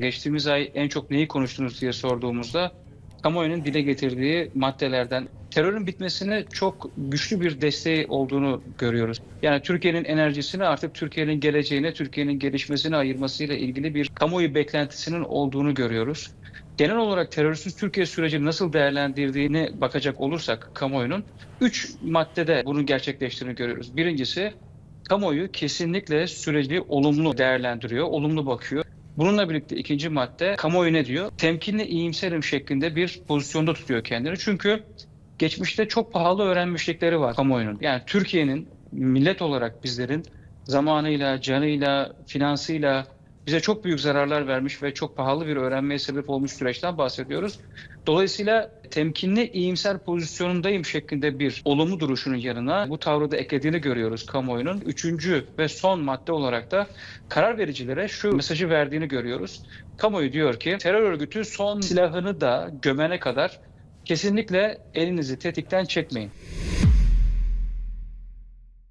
Geçtiğimiz ay en çok neyi konuştunuz diye sorduğumuzda kamuoyunun dile getirdiği maddelerden terörün bitmesine çok güçlü bir desteği olduğunu görüyoruz. Yani Türkiye'nin enerjisini artık Türkiye'nin geleceğine, Türkiye'nin gelişmesine ayırmasıyla ilgili bir kamuoyu beklentisinin olduğunu görüyoruz. Genel olarak terörsüz Türkiye sürecini nasıl değerlendirdiğine bakacak olursak kamuoyunun 3 maddede bunun gerçekleştiğini görüyoruz. Birincisi kamuoyu kesinlikle süreci olumlu değerlendiriyor, olumlu bakıyor. Bununla birlikte ikinci madde kamuoyu ne diyor? Temkinli iyimserim şeklinde bir pozisyonda tutuyor kendini. Çünkü geçmişte çok pahalı öğrenmişlikleri var kamuoyunun. Yani Türkiye'nin millet olarak bizlerin zamanıyla, canıyla, finansıyla bize çok büyük zararlar vermiş ve çok pahalı bir öğrenmeye sebep olmuş süreçten bahsediyoruz. Dolayısıyla temkinli iyimser pozisyonundayım şeklinde bir olumlu duruşunun yanına bu tavrı da eklediğini görüyoruz kamuoyunun. Üçüncü ve son madde olarak da karar vericilere şu mesajı verdiğini görüyoruz. Kamuoyu diyor ki terör örgütü son silahını da gömene kadar kesinlikle elinizi tetikten çekmeyin.